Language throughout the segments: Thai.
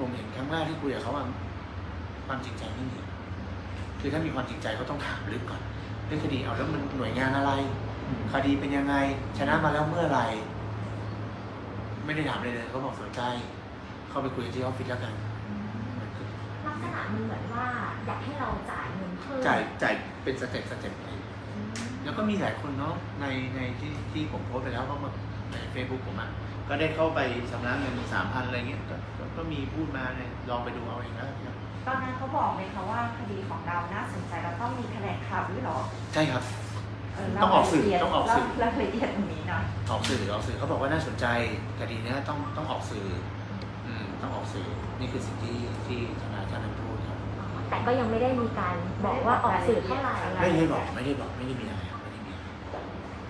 ผมเห็นครั้งแรกที่คุยกับเขาว่าความจริงใจไม่มีคือถ้ามีความจริงใจเขาต้องถามลึกก่อนเรื่องคดีเอาแล้วมันหน่วยงานอะไร คดีเป็นยังไง ชนะมาแล้วเมื่อไหร่ ไม่ได้ถามเลยเลยเขาบอกสนใจ เข้าไปคุยที่ออฟฟิศแล้วกันลักษณะมันเหมือนว่าอยากให้เราจ่ายเงินเพิ่มจ่ายจ่ายเป็นสเต็ปสเต็ปไปอืมแล้วก็มีหลายคนเนาะในในที่ที่ผมโพสต์ไปแล้วก็มาในเฟซบุ๊กผมอะ ก็ได้เข้าไปชำระเงินสามพันอะไรเงี้ยก็ก็ก็มีพูดมาเนี่ยลองไปดูเอาเองแล้วกันครับ ตอนนั้นเขาบอกไหมคะว่าคดีของเราน่าสนใจเราต้องมีคะแนนข่าวด้วยเหรอใช่ครับ เต้องออกสื่อรายละเยดต้องออกสื่อเล่ารายละเอียดตรงนี้หน่อยออกสื่อออกสื่อเขาบอกว่าน่าสนใจคดีเนี้ยต้องต้องออกสื่ออืมต้องออกสื่อนี่คือสิ่งที่ที่ทนายท่านนั้นพูดครับ แต่ก็ยังไม่ได้มีการบอกว่าออกสื่อเท่าไหร่ ไม่ได้บอกไม่ได้บอกไม่ได้มีอะไรครับไม่ได้มีอะไร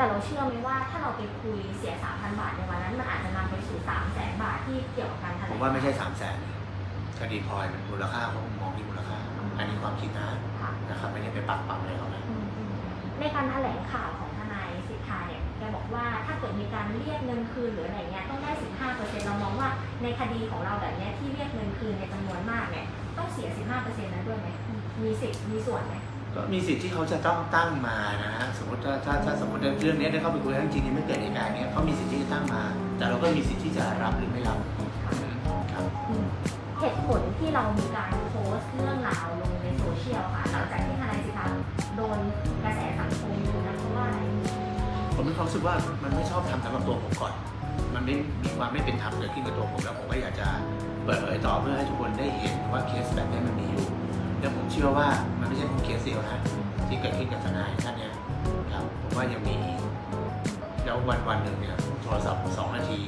แต่เราเชื่อไหมว่าถ้าเราไปคุยเสีย 3,000 บาทในวันนั้น มันอาจจะนำไปสู่ 3 0 0แสนบาทที่เกี่ยวกับการแถลงผมว่าไม่ใช่สามแสนคดีพลอยมันมูลค่าเขามองที่มูลค่า อันนี้ความคิดนะค่ะนะครับไม่ได้ไปปักปั๊มอะไรเขานะอืมอืมในการแถลงข่าวของทนายสิทธาเนี่ยแกบอกว่าถ้าเกิดมีการเรียกเงินคืนหรืออะไรเงี้ยต้องได้ 15%เรามองว่าในคดีของเราแบบเนี้ยที่เรียกเงินคืนในจำนวนมากเนี่ยต้องเสีย 15%นั้นด้วยไหมมีสิทธิ์มีส่วนไหม ก็มีสิทธิ์ที่เขาจะต้องตั้งมานะฮะสมมติถ้าถ้าถ้าสมมติเรื่องนี้ได้เข้าไปคุยแล้วจริงๆไม่เกิดเหตุการณ์เนี้ยเขามีสิทธิ์ที่จะตั้งมา แต่เราก็มีสิทธิ์ที่จะรับหรือไม่รับครับเหตุผลที่เรามีการโพสต์เรื่องราวลงในโซเชียลค่ะหลังจากที่ทนายสิทธาโดนกระแสสังคมดูนะเพราะว่าอะไรผมมีความรู้สึกว่ามันไม่ชอบทำสำหรับตัวผมก่อน มันไม่มีความไม่เป็นธรรมเกิดขึ้นกับตัวผมแล้วผมก็อยากจะเปิดเผยต่อเพื่อให้ทุกคนได้เห็นว่าเคสแบบนี้มันมีอยู่ แล้วผมเชื่อว่ามันไม่ใช่เคสเดียวนะที่เกิดขึ้นกับทนายท่านเนี้ยครับผมว่ายังมีอีกแล้ววันวันหนึ่งเนี่ยโทรศัพท์สองนาที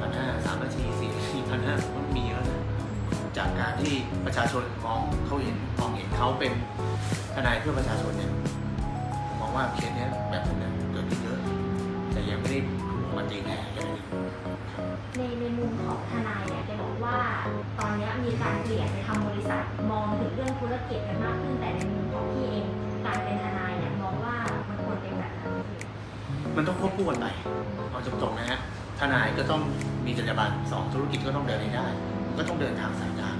พันห้าสามนาทีสี่นาทีพันห้ามันมีแล้วนะจากการที่ประชาชนมองเขาเห็นมองเห็นเขาเป็นทนายเพื่อประชาชนเนี่ยผมมองว่าเคสเนี้ยแบบนั้เนี่ยเกิดขึ้นเยอะแต่ยังไม่ได้ถูกออกมาตีแผ่ มันต้องควบคู่กันไปเอาตรงๆนะฮะทนายก็ต้องมีจรรยาบรรณสองธุรกิจก็ต้องเดินให้ได้ ก็ต้องเดินทางสายกลาง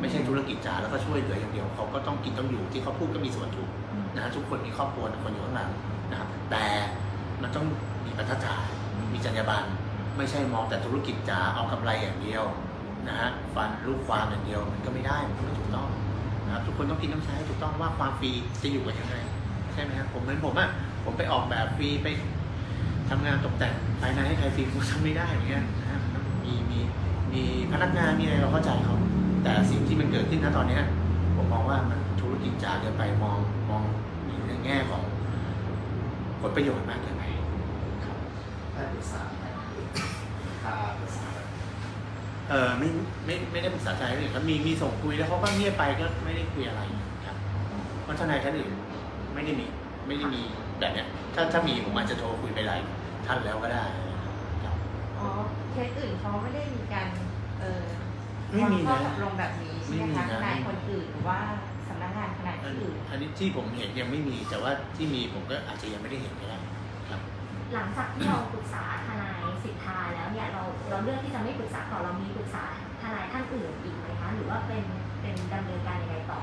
ไม่ใช่ธุรกิจจ๋าแล้วก็ช่วยเหลืออย่างเดียวเขาก็ต้องกินต้องอยู่ที่เขาพูดก็มีส่วนถูกนะฮะทุกคนมีครอบครัวทุกคนอยู่ข้างหลังนะครับแต่มันต้องมีบรรทัดฐานมีจรรยาบรรณไม่ใช่มองแต่ธุรกิจจ๋าเอากำไรอย่างเดียวนะฮะฟันลูกความอย่างเดียวมันก็ไม่ได้มันก็ไม่ถูกต้องนะครับทุกคนต้องกินต้องใช้ถูกต้องว่าความฟรีจะอยู่กันยังไงใช่ไหมครับผมเหมือนผมอะผมไปออกแบบฟรีไป ทำงานตกแต่งภายในให้ใครฟรีผมทำไม่ได้เหมือนกันนะฮะมีมีมีพนักงานมีอะไรเราเข้าใจเขาแต่สิ่งที่มันเกิดขึ้นนะตอนเนี้ยผมมองว่ามันธุรกิจจ๋าเกินไปมองมองในแง่ของผลประโยชน์มากเกินไปครับได้ปรึกษาไหมค่าปรึกษาแบบเออไม่ไม่ไม่ได้ปรึกษาใจเลยครับมีมีส่งคุยแล้วเขาก็เงียบไปก็ไม่ได้คุยอะไรครับเพราะทนายท่านอื่นไม่ได้มีไม่ได้มีแบบเนี้ยถ้าถ้ามีผมอาจจะโทรคุยไปหลาย ท่านแล้วก็ได้ครับอ๋อเคสอื่นเขาไม่ได้มีการเออไม่มีวางข้อนะตกลงแบบนี้ใช่ไหมคะไม่มีนะทนายคนอื่นหรือว่าสำนักงานทนายอันที่อื่นอันนี้ที่ผมเห็นยังไม่มีแต่ว่าที่มีผมก็อาจจะยังไม่ได้เห็นก็ได้ครับ หลังจากที่เราปรึกษาทนายสิทธาแล้วเนี่ยเราเราเลือกที่จะไม่ปรึกษาต่อเรามีปรึกษาทนายท่านอื่นอีกไหมคะหรือว่าเป็นเป็นดำเนินการยังไงต่อ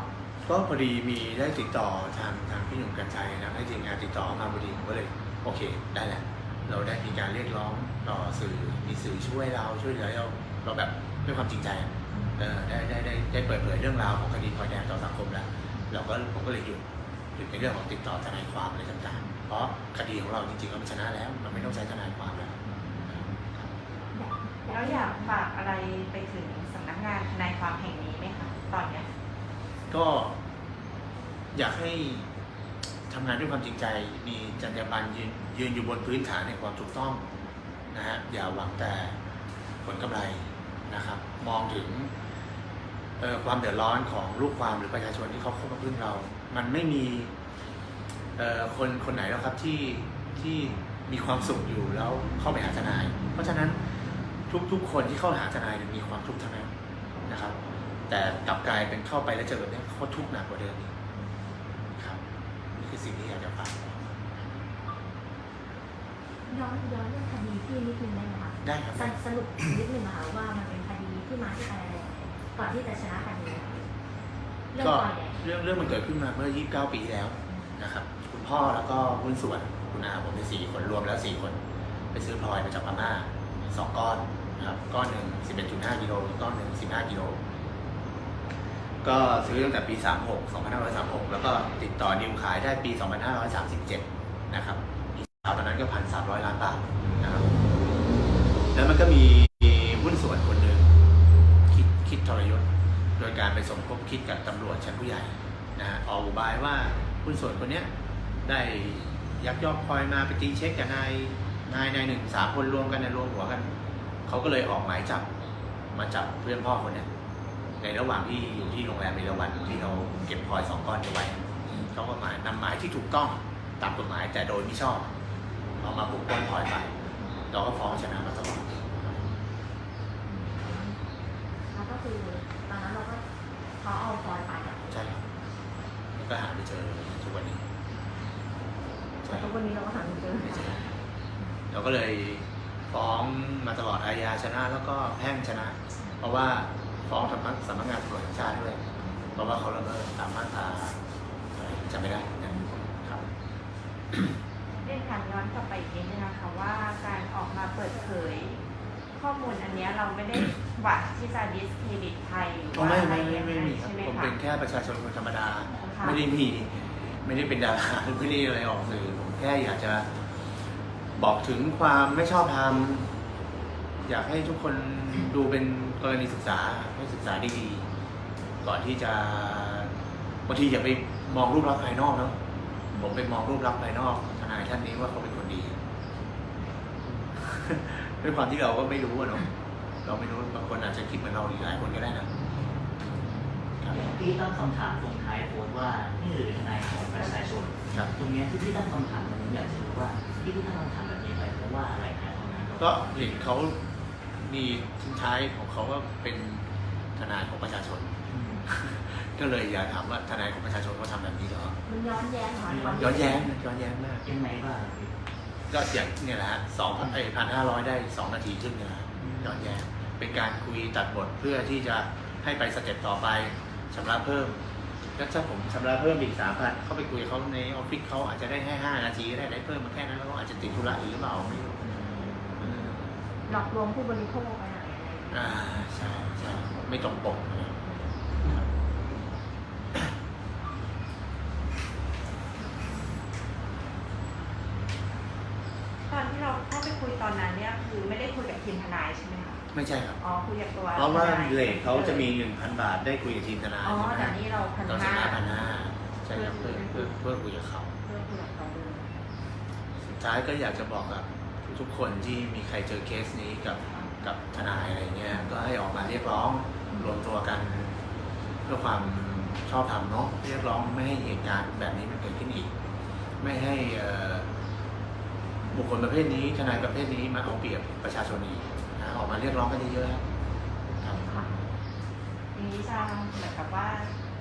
ก็พอดีมีได้ติดต่อทางทางพี่หนุ่มกัญชัยนะให้ทีมงานติดต่อมาพอดีผมก็เลยโอเค ได้แหละ เราได้มีการเรียกร้องต่อสื่อมีสื่อช่วยเราช่วยเหลือเราเราแบบด้วยความจริงใจอะเออได้ได้ได้ได้เปิดเผยเรื่องราวของคดีพลอยแดงต่อสังคมแล้วเราก็ผมก็เลยหยุดหยุดในเรื่องของติดต่อทนายความอะไรต่างๆ เพราะคดีของเราจริงๆเราชนะแล้วมันไม่ต้องใช้ทนายความแล้วแล้วอยากฝากอะไรไปถึงสำนักงานทนายความแห่งนี้ไหมคะตอนเนี้ยก็อยากให้ ทำงานด้วยความจริงใจ มีจรรยาบรรณยืนยืนอยู่บนพื้นฐานในความถูกต้องนะฮะอย่าหวังแต่ผลกำไรนะครับ มองถึงความเดือดร้อนของลูกความหรือประชาชนที่เขาเข้ามาพึ่งเรา มันไม่มีคนคนไหนแล้วครับที่ที่มีความสุขอยู่แล้วเข้าไปหาทนาย เพราะฉะนั้นทุกๆคนที่เข้าหาทนายมีความทุกข์ทั้งนั้นนะครับ แต่กลับกลายเป็นเข้าไปแล้วเจอแบบนี้เขาทุกข์หนักกว่าเดิมอีก คือสิ่งที่อยากจะฝากย้อนย้อนเรื่องคดีพี่นิดนึงได้ไหมคะได้ครับ สสรุปนิดนึงอะค่ะว่ามันเป็นคดีที่มาที่ไปอะไรยังไงก่อนที่จะชนะคดีเรื่องก็พลอยแดงเรื่องเรื่องมันเกิดขึ้นมาเมื่อ 29 ปีที่แล้วนะครับ คุณพ่อแล้วก็หุ้นส่วนคุณอาผมเป็นสี่คนรวมแล้วสี่คน ไปซื้อพลอยมาจากพม่าสองก้อนนะครับก้อนหนึ่ง11.5กิโลอีกก้อนหนึ่ง15กิโล ก็ซื้อตั้งแต่ปี 36 2536 แล้วก็ติดต่อดิวขายได้ปี 2537 นะครับปีตอนนั้นก็1,300ล้านบาทนะครับ แล้วมันก็มีหุ้นส่วนคนหนึ่งคิดคิดทรยศ โดยการไปสมคบคิดกับตำรวจชั้นผู้ใหญ่นะออกอุบายว่าหุ้นส่วนคนเนี้ยได้ยักยอกพลอยมาไปตีเช็คกับนายนายนายหนึ่งสามคนรวมกันเนรวมหัวกัน เขาก็เลยออกหมายจับมาจับเพื่อนพ่อคนเนี้ย ในระหว่างที่อยู่ที่โรงแรมเอราวันที่เราเก็บพลอยสองก้อนเอาไว้เขาก็หมายนำหมายที่ถูกต้องตามกฎหมายแต่โดยไม่ชอบเอามาปกป้องพลอยไปเราก็ฟ้องชนะมาตลอดแล้วก็คือตอนนั้นเราก็เขาเอาพลอยไปอะใช่ครับแล้วก็หาไม่เจอทุกวันนี้ใช่แต่ทุกวันนี้เราก็หาไม่เจอไม่เจอเราก็เลยฟ้องมาตลอดอาญาชนะแล้วก็แพ่งชนะ เพราะว่า ฟ้องสำนักสำนักงานตำรวจแห่งชาติด้วยเพราะว่าเขาละเมิดตามมาตราอะไรจำไม่ได้นะครับเรียนถามย้อนกลับไปอีกนิดนึงนะคะว่าการออกมาเปิดเผย ข้อมูลอันเนี้ยเราไม่ได้หวังที่จะดิสเครดิตใครหรือก็ว่าไม่อะไรไม่อย่างไม่นั้นมีครับใช่ไหมผมคะเป็นแค่ประชาชนคนธรรมดา ค่ะไม่ได้มีไม่ได้เป็นดาราไม่ได้อะไรออกสื่อผมแค่อยากจะบอกถึงความไม่ชอบธรรม อยากให้ทุกคนดูเป็นกรณีศึกษาให้ศึกษาดีๆก่อนที่จะบางทีอย่าไปมองรูปลักษณ์ภายนอกเนาะผมไปมองรูปลักษณ์ภายนอกทนายท่านนี้ว่าเขาเป็นคนดี ด้วยความที่เราก็ไม่รู้อะเนาะเราไม่รู้บางคนอาจจะคิดเหมือนเราอีกหลายคนก็ได้นะครับพี่ตั้งคำถามตรงท้ายโพสต์ว่านี่คือทนายของประชาชนครับตรงเนี้ยที่พี่ตั้งคำถามตรงนี้อยากจะรู้ว่าที่พี่ตั้งคำถามแบบนี้ไปเพราะว่าอะไรนะตรงนั้นก็เห็นเขา มีทิ้งท้ายของเขาว่าเป็นทนายของประชาชนอืมก็เลยอยากถามว่าทนายของประชาชนเขาทำแบบนี้เหรอ มันย้อนแย้งเหรอความย้อนแย้งย้อนแย้งมาก ยังไงบ้างพี่ก็อย่างเนี่ยแหละฮะสองไอ้พันห้าร้อยได้สองนาทีครึ่งเนี่ยนะย้อนแย้งเป็นการคุยตัดบทเพื่อที่จะให้ไปสเต็ปต่อไปชำระเพิ่ม แล้วถ้าผมชำระเพิ่มอีกสามพันเข้าไปคุยกับเขาในออฟฟิศเขาอาจจะได้แค่ห้านาทีก็ได้ได้เพิ่มมาแค่นั้นแล้วเขาอาจจะติดธุระอีกหรือเปล่าไม่รู้อืม หลอกลวงผู้บริโภคไปอะไรอะไรอย่างเงี้ยอ่าใช่ใช่ไม่ตรงปกนะครับตอนที่เราเข้าไปคุยตอนนั้นเนี่ยคือไม่ได้คุยกับทีมทนายใช่ไหมคะไม่ใช่ครับ อ๋อคุยกับตัวเพราะว่าทนยเลทเขาจะมีหนึ่งพันบาทได้คุยกับทีมทนายอ๋อใช่ไหมแต่นี่เราพันตอนชห้านะพันห้าใช่ครับเพื่อเพื่อเพื่อคุยกับเขา เพื่อคุยกับเขาดูสุดท้ายก็อยากจะบอกกับ ทุกคนที่มีใครเจอเคสนี้กับกับทนายอะไรเงี้ยก็ให้ออกมาเรียกร้องรวมตัวกัน เพื่อความชอบธรรมเนาะเรียกร้องไม่ให้เหตุการณ์แบบนี้มันเกิดขึ้นอีก ไม่ให้บุคคลประเภทนี้ทนายประเภทนี้มาเอาเปรียบประชาชนอีกนะออกมาเรียกร้องกันเยอะๆครับทีนี้จะเหมือนกับว่า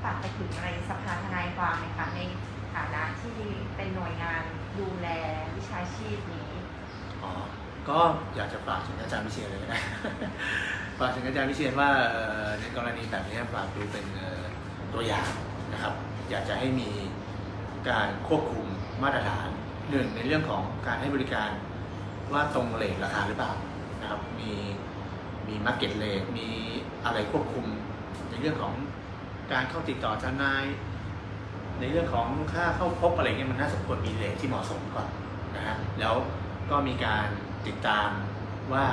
ฝากไปถึงอะไรสภาทนายความไหมคะในฐานะที่เป็นหน่วยงานดูแลวิชาชีพนี้ อ๋อ ก็อยากจะฝากถึงอาจารย์วิเชียนเลยก็ได้ฝากถึงอาจารย์วิเชียนว่าในกรณีแบบนี้ฝากดูเป็นตัวอย่างนะครับ อยากจะให้มีการควบคุมมาตรฐานหนึ่งในเรื่องของการให้บริการว่าตรงเลทราคาหรือเปล่านะครับ มีมีมาร์เก็ตเลทมีอะไรควบคุมในเรื่องของการเข้าติดต่อทนาย ในเรื่องของค่าเข้าพบอะไรเงี้ยมันน่าสมควรมีเลทที่เหมาะสมก่อนนะฮะแล้ว ก็มีการติดตามว่า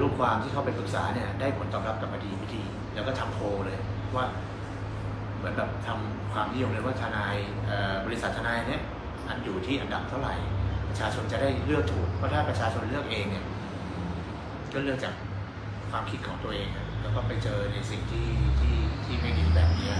ลูกความที่เข้าไปปรึกษาเนี่ยได้ผลตอบรับกลับมาดีไม่ดี แล้วก็ทำโพลเลยว่าเหมือนแบบทำความนิยมเลยว่าทนายบริษัททนายเนี่ยอันอยู่ที่อันดับเท่าไหร่ ประชาชนจะได้เลือกถูกเพราะถ้าประชาชนเลือกเองเนี่ยก็เลือกจากความคิดของตัวเอง แล้วก็ไปเจอในสิ่งที่ที่ที่ไม่ดีแบบนี้